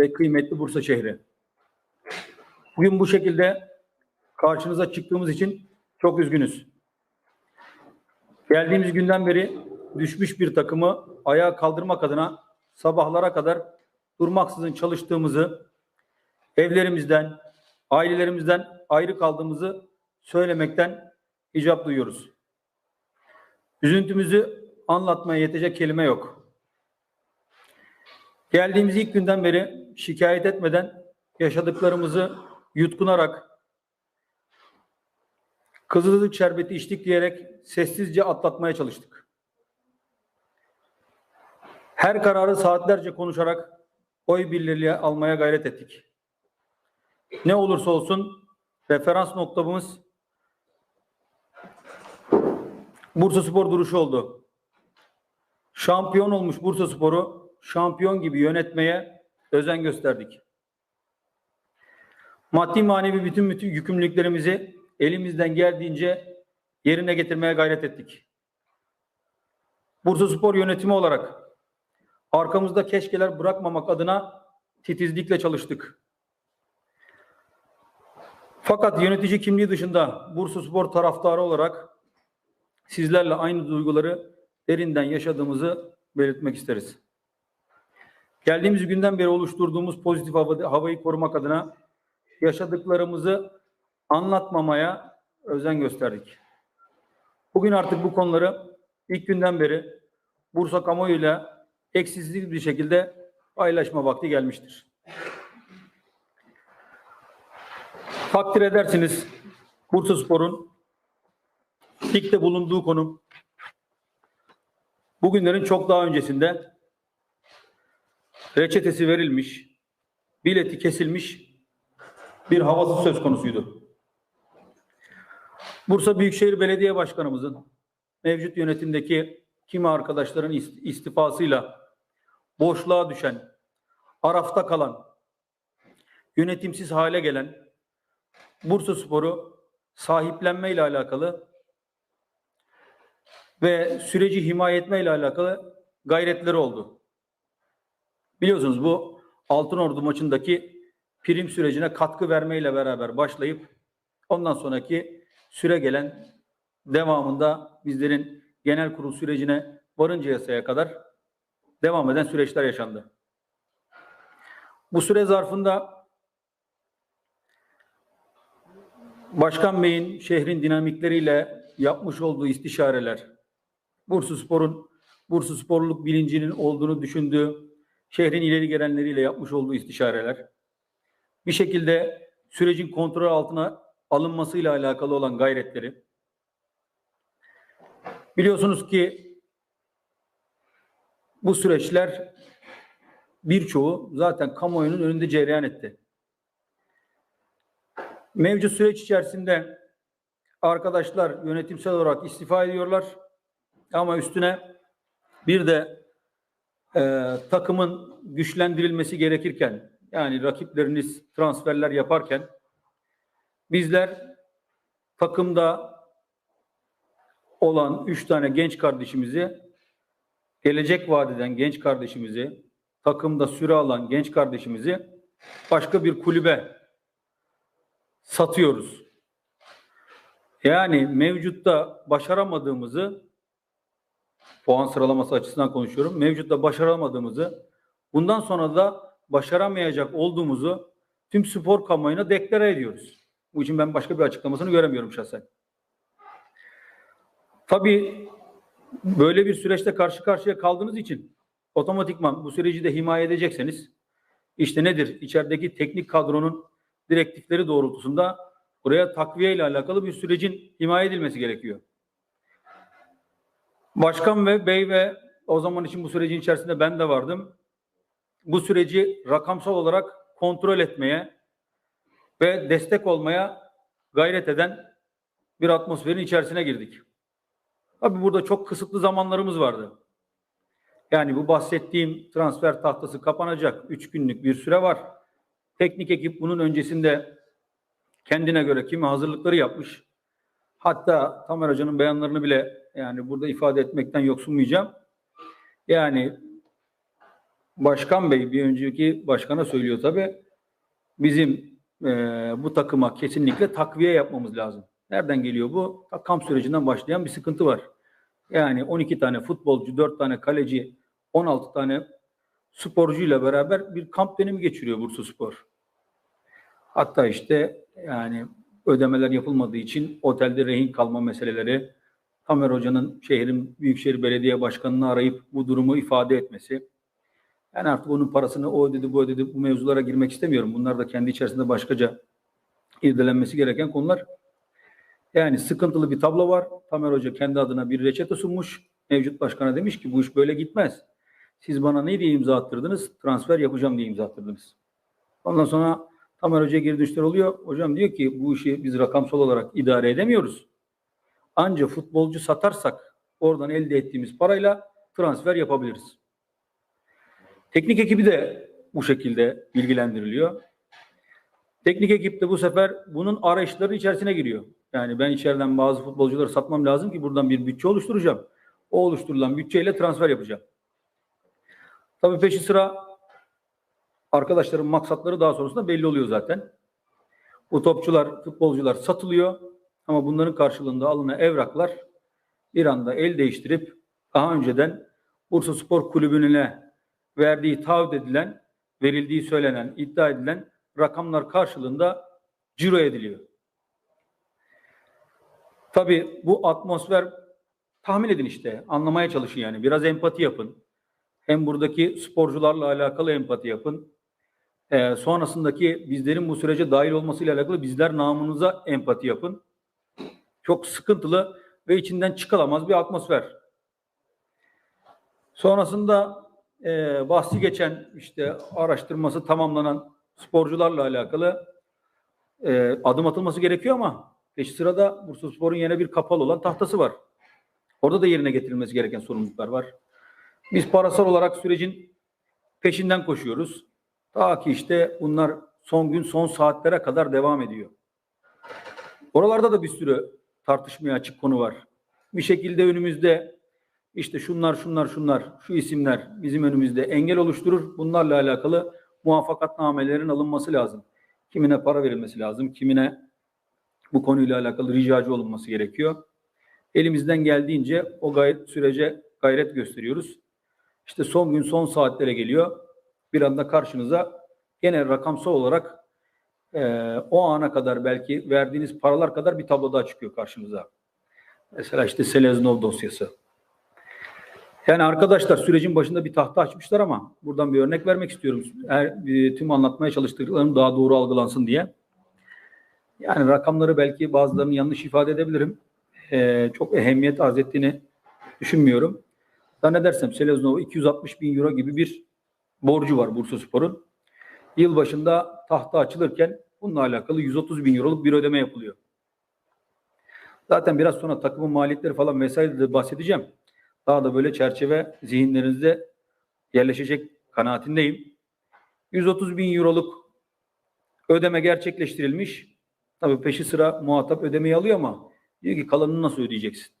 ve kıymetli Bursa şehri. Bugün bu şekilde karşınıza çıktığımız için çok üzgünüz. Geldiğimiz günden beri düşmüş bir takımı ayağa kaldırmak adına sabahlara kadar durmaksızın çalıştığımızı, evlerimizden, ailelerimizden ayrı kaldığımızı söylemekten icap duyuyoruz. Üzüntümüzü anlatmaya yetecek kelime yok. Geldiğimiz ilk günden beri şikayet etmeden yaşadıklarımızı yutkunarak kızılcık şerbeti içtik diyerek sessizce atlatmaya çalıştık. Her kararı saatlerce konuşarak oy birliğiyle almaya gayret ettik. Ne olursa olsun referans noktamız Bursa Spor duruşu oldu. Şampiyon olmuş Bursa Spor'u şampiyon gibi yönetmeye özen gösterdik. Maddi manevi bütün bütün yükümlülüklerimizi elimizden geldiğince yerine getirmeye gayret ettik. Bursa Spor yönetimi olarak arkamızda keşkeler bırakmamak adına titizlikle çalıştık. Fakat yönetici kimliği dışında Bursa Spor taraftarı olarak sizlerle aynı duyguları derinden yaşadığımızı belirtmek isteriz. Geldiğimiz günden beri oluşturduğumuz pozitif hava, havayı korumak adına yaşadıklarımızı anlatmamaya özen gösterdik. Bugün artık bu konuları ilk günden beri Bursa kamuoyuyla eksiksiz bir şekilde paylaşma vakti gelmiştir. Takdir edersiniz Bursa Spor'un ligde bulunduğu konum bugünlerin çok daha öncesinde reçetesi verilmiş, bileti kesilmiş bir havası söz konusuydu. Bursa Büyükşehir Belediye Başkanımızın mevcut yönetimdeki kimi arkadaşların istifasıyla boşluğa düşen, arafta kalan, yönetimsiz hale gelen Bursa Spor'u sahiplenme ile alakalı ve süreci himaye etme ile alakalı gayretleri oldu. Biliyorsunuz bu Altın Ordu maçındaki prim sürecine katkı vermeyle beraber başlayıp ondan sonraki süre gelen devamında bizlerin genel kurul sürecine varıncaya kadar devam eden süreçler yaşandı. Bu süre zarfında Başkan Bey'in şehrin dinamikleriyle yapmış olduğu istişareler, Bursa Spor'un Bursa Sporluk bilincinin olduğunu düşündüğü şehrin ileri gelenleriyle yapmış olduğu istişareler, bir şekilde sürecin kontrol altına alınmasıyla alakalı olan gayretleri. Biliyorsunuz ki bu süreçler birçoğu zaten kamuoyunun önünde cereyan etti. Mevcut süreç içerisinde arkadaşlar yönetimsel olarak istifa ediyorlar. Ama üstüne bir de e, takımın güçlendirilmesi gerekirken yani rakipleriniz transferler yaparken bizler takımda olan üç tane genç kardeşimizi gelecek vadeden genç kardeşimizi takımda süre alan genç kardeşimizi başka bir kulübe satıyoruz. Yani mevcutta başaramadığımızı puan sıralaması açısından konuşuyorum. Mevcutta başaramadığımızı bundan sonra da başaramayacak olduğumuzu tüm spor kamuoyuna deklare ediyoruz. Bu için ben başka bir açıklamasını göremiyorum şahsen. Tabii böyle bir süreçte karşı karşıya kaldığınız için otomatikman bu süreci de himaye edecekseniz işte nedir? İçerideki teknik kadronun direktifleri doğrultusunda buraya takviye ile alakalı bir sürecin himaye edilmesi gerekiyor. Başkan ve bey ve o zaman için bu sürecin içerisinde ben de vardım. Bu süreci rakamsal olarak kontrol etmeye ve destek olmaya gayret eden bir atmosferin içerisine girdik. Tabi burada çok kısıtlı zamanlarımız vardı. Yani bu bahsettiğim transfer tahtası kapanacak. Üç günlük bir süre var. Teknik ekip bunun öncesinde kendine göre kimi hazırlıkları yapmış. Hatta Tamer Hoca'nın beyanlarını bile yani burada ifade etmekten yoksunmayacağım. Yani Başkan Bey bir önceki başkana söylüyor tabi. Bizim e, bu takıma kesinlikle takviye yapmamız lazım. Nereden geliyor bu? Kamp sürecinden başlayan bir sıkıntı var. Yani 12 tane futbolcu, 4 tane kaleci, 16 tane sporcuyla beraber bir kamp dönemi geçiriyor Bursa Spor. Hatta işte yani ödemeler yapılmadığı için otelde rehin kalma meseleleri, Tamer Hoca'nın şehrin Büyükşehir Belediye Başkanı'nı arayıp bu durumu ifade etmesi. Yani artık onun parasını o ödedi, bu ödedi, bu mevzulara girmek istemiyorum. Bunlar da kendi içerisinde başkaca irdelenmesi gereken konular. Yani sıkıntılı bir tablo var. Tamer Hoca kendi adına bir reçete sunmuş. Mevcut başkana demiş ki bu iş böyle gitmez. Siz bana ne diye imza attırdınız? Transfer yapacağım diye imza attırdınız. Ondan sonra Tamer Hoca'ya geri dönüşler oluyor. Hocam diyor ki bu işi biz rakamsal olarak idare edemiyoruz. Anca futbolcu satarsak oradan elde ettiğimiz parayla transfer yapabiliriz. Teknik ekibi de bu şekilde bilgilendiriliyor. Teknik ekip de bu sefer bunun arayışları içerisine giriyor. Yani ben içeriden bazı futbolcuları satmam lazım ki buradan bir bütçe oluşturacağım. O oluşturulan bütçeyle transfer yapacağım. Tabii peşi sıra arkadaşların maksatları daha sonrasında belli oluyor zaten. Bu topçular, futbolcular satılıyor ama bunların karşılığında alınan evraklar bir anda el değiştirip daha önceden Bursa Spor Kulübü'ne verdiği taahhüt edilen, verildiği söylenen, iddia edilen rakamlar karşılığında ciro ediliyor. Tabii bu atmosfer tahmin edin işte, anlamaya çalışın yani. Biraz empati yapın. Hem buradaki sporcularla alakalı empati yapın. Ee, sonrasındaki bizlerin bu sürece dahil olmasıyla alakalı bizler namınıza empati yapın. Çok sıkıntılı ve içinden çıkılamaz bir atmosfer. Sonrasında e, bahsi geçen işte araştırması tamamlanan sporcularla alakalı e, adım atılması gerekiyor ama peş sırada Bursa Spor'un yine bir kapalı olan tahtası var. Orada da yerine getirilmesi gereken sorumluluklar var. Biz parasal olarak sürecin peşinden koşuyoruz. Ta ki işte bunlar son gün son saatlere kadar devam ediyor. Oralarda da bir sürü tartışmaya açık konu var. Bir şekilde önümüzde işte şunlar şunlar şunlar şu isimler bizim önümüzde engel oluşturur. Bunlarla alakalı muvaffakatnamelerin alınması lazım. Kimine para verilmesi lazım, kimine bu konuyla alakalı ricacı olunması gerekiyor. Elimizden geldiğince o gayret, sürece gayret gösteriyoruz. İşte son gün son saatlere geliyor. Bir anda karşınıza gene rakamsal olarak e, o ana kadar belki verdiğiniz paralar kadar bir tablo daha çıkıyor karşınıza. Mesela işte Seleznov dosyası. Yani arkadaşlar sürecin başında bir tahta açmışlar ama buradan bir örnek vermek istiyorum. Her, e, tüm anlatmaya çalıştıklarım daha doğru algılansın diye. Yani rakamları belki bazılarını yanlış ifade edebilirim. E, çok ehemmiyet arz ettiğini düşünmüyorum. Zannedersem Seleznov'a 260 bin euro gibi bir borcu var Bursa Spor'un. Yıl başında tahta açılırken bununla alakalı 130 bin euroluk bir ödeme yapılıyor. Zaten biraz sonra takımın maliyetleri falan vesaire de bahsedeceğim. Daha da böyle çerçeve zihinlerinizde yerleşecek kanaatindeyim. 130 bin euroluk ödeme gerçekleştirilmiş. Tabii peşi sıra muhatap ödemeyi alıyor ama diyor ki kalanını nasıl ödeyeceksin?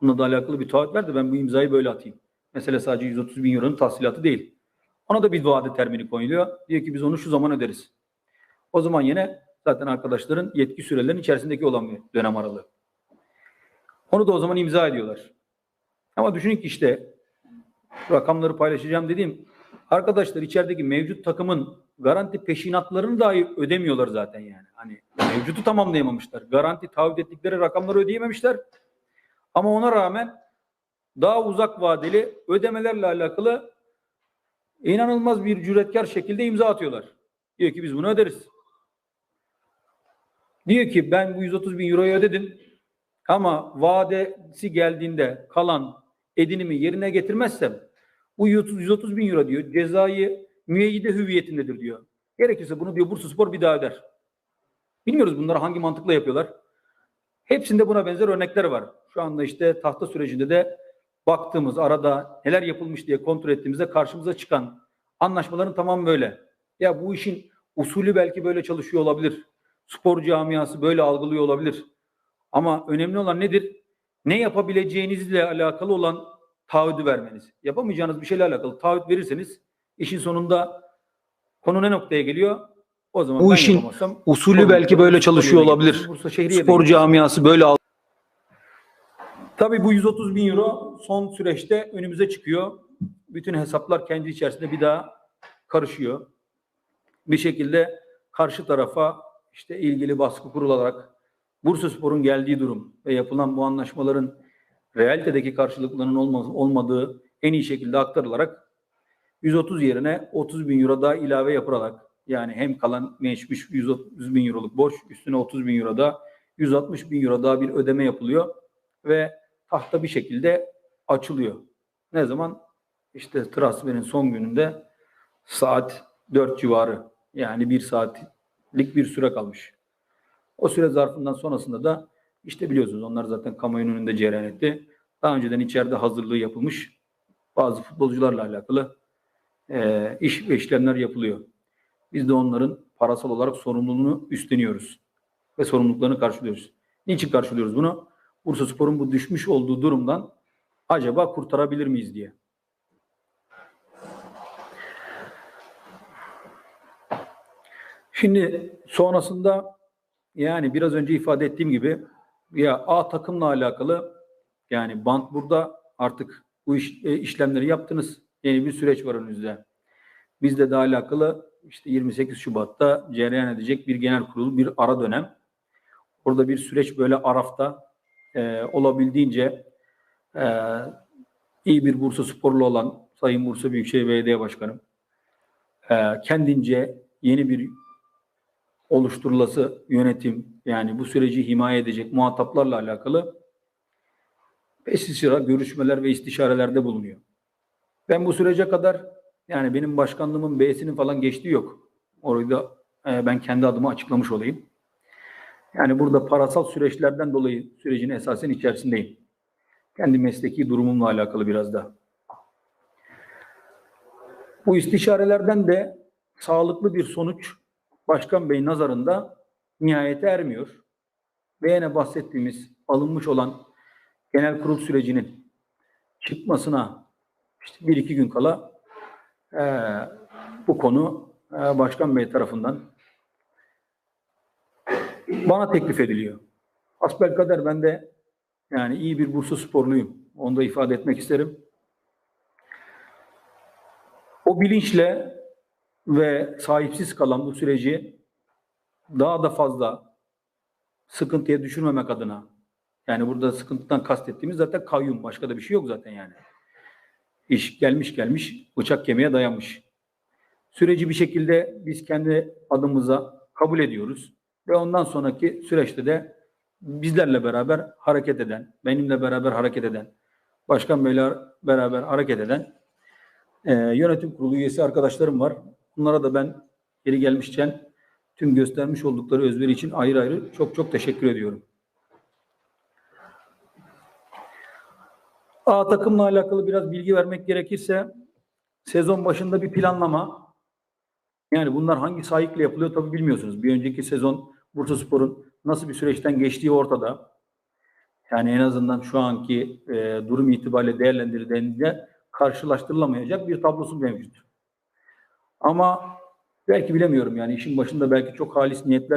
Bununla da alakalı bir taahhüt ver de ben bu imzayı böyle atayım. Mesele sadece 130 bin euronun tahsilatı değil. Ona da bir vade termini koyuluyor. Diyor ki biz onu şu zaman öderiz. O zaman yine zaten arkadaşların yetki sürelerinin içerisindeki olan bir dönem aralığı. Onu da o zaman imza ediyorlar. Ama düşünün ki işte rakamları paylaşacağım dediğim arkadaşlar içerideki mevcut takımın garanti peşinatlarını dahi ödemiyorlar zaten yani. Hani mevcutu tamamlayamamışlar. Garanti taahhüt ettikleri rakamları ödeyememişler. Ama ona rağmen daha uzak vadeli ödemelerle alakalı inanılmaz bir cüretkar şekilde imza atıyorlar. Diyor ki biz bunu öderiz. Diyor ki ben bu 130 bin euroyu ödedim ama vadesi geldiğinde kalan edinimi yerine getirmezsem bu 130, 130 bin euro diyor cezayı müeyyide hüviyetindedir diyor. Gerekirse bunu diyor Bursa Spor bir daha öder. Bilmiyoruz bunları hangi mantıkla yapıyorlar. Hepsinde buna benzer örnekler var. Şu anda işte tahta sürecinde de baktığımız arada neler yapılmış diye kontrol ettiğimizde karşımıza çıkan anlaşmaların tamamı böyle. Ya bu işin usulü belki böyle çalışıyor olabilir. Spor camiası böyle algılıyor olabilir. Ama önemli olan nedir? Ne yapabileceğinizle alakalı olan taahhüdü vermeniz. Yapamayacağınız bir şeyle alakalı taahhüt verirseniz işin sonunda konu ne noktaya geliyor? O zaman Bu ben işin Usulü belki böyle çalışıyor olabilir. gidiyor. Bursa Şehriye Spor camiası böyle Tabii bu 130 bin euro son süreçte önümüze çıkıyor. Bütün hesaplar kendi içerisinde bir daha karışıyor. Bir şekilde karşı tarafa işte ilgili baskı kurularak Bursaspor'un geldiği durum ve yapılan bu anlaşmaların realitedeki karşılıklarının olma- olmadığı en iyi şekilde aktarılarak 130 yerine 30 bin euro daha ilave yapılarak yani hem kalan geçmiş 130 bin euroluk borç üstüne 30 bin euro da 160 bin euro daha bir ödeme yapılıyor ve tahta bir şekilde açılıyor. Ne zaman? İşte transferin son gününde saat 4 civarı yani bir saatlik bir süre kalmış. O süre zarfından sonrasında da işte biliyorsunuz onlar zaten kamuoyunun önünde cereyan etti. Daha önceden içeride hazırlığı yapılmış bazı futbolcularla alakalı eee, iş ve işlemler yapılıyor. Biz de onların parasal olarak sorumluluğunu üstleniyoruz ve sorumluluklarını karşılıyoruz. Niçin karşılıyoruz bunu? Bursa Spor'un bu düşmüş olduğu durumdan acaba kurtarabilir miyiz diye. Şimdi sonrasında yani biraz önce ifade ettiğim gibi ya A takımla alakalı yani bant burada artık bu iş, e, işlemleri yaptınız. Yeni bir süreç var önünüzde. Bizde de alakalı işte 28 Şubat'ta cereyan edecek bir genel kurul, bir ara dönem. Orada bir süreç böyle Araf'ta e, olabildiğince e, iyi bir Bursa sporlu olan Sayın Bursa Büyükşehir Belediye Başkanım e, kendince yeni bir oluşturulası yönetim yani bu süreci himaye edecek muhataplarla alakalı sıra görüşmeler ve istişarelerde bulunuyor. Ben bu sürece kadar yani benim başkanlığımın B'sinin falan geçtiği yok. Orayı da e, ben kendi adıma açıklamış olayım. Yani burada parasal süreçlerden dolayı sürecin esasen içerisindeyim. Kendi mesleki durumumla alakalı biraz da. Bu istişarelerden de sağlıklı bir sonuç Başkan Bey nazarında nihayete ermiyor. Ve yine bahsettiğimiz alınmış olan genel kurul sürecinin çıkmasına işte bir iki gün kala eee, bu konu eee, Başkan Bey tarafından bana teklif ediliyor. Asbelkader ben de yani iyi bir Bursa sporluyum. Onu da ifade etmek isterim. O bilinçle ve sahipsiz kalan bu süreci daha da fazla sıkıntıya düşürmemek adına yani burada sıkıntıdan kastettiğimiz zaten kayyum. Başka da bir şey yok zaten yani. İş gelmiş gelmiş bıçak kemiğe dayanmış. Süreci bir şekilde biz kendi adımıza kabul ediyoruz. Ve ondan sonraki süreçte de bizlerle beraber hareket eden, benimle beraber hareket eden, başkan beyler beraber hareket eden e, yönetim kurulu üyesi arkadaşlarım var. Bunlara da ben geri gelmişken tüm göstermiş oldukları özveri için ayrı ayrı çok çok teşekkür ediyorum. A takımla alakalı biraz bilgi vermek gerekirse sezon başında bir planlama yani bunlar hangi sahiple yapılıyor tabii bilmiyorsunuz. Bir önceki sezon Bursaspor'un nasıl bir süreçten geçtiği ortada. Yani en azından şu anki e, durum itibariyle değerlendirildiğinde karşılaştırılamayacak bir tablosu mevcut. Ama belki bilemiyorum yani işin başında belki çok halis niyetler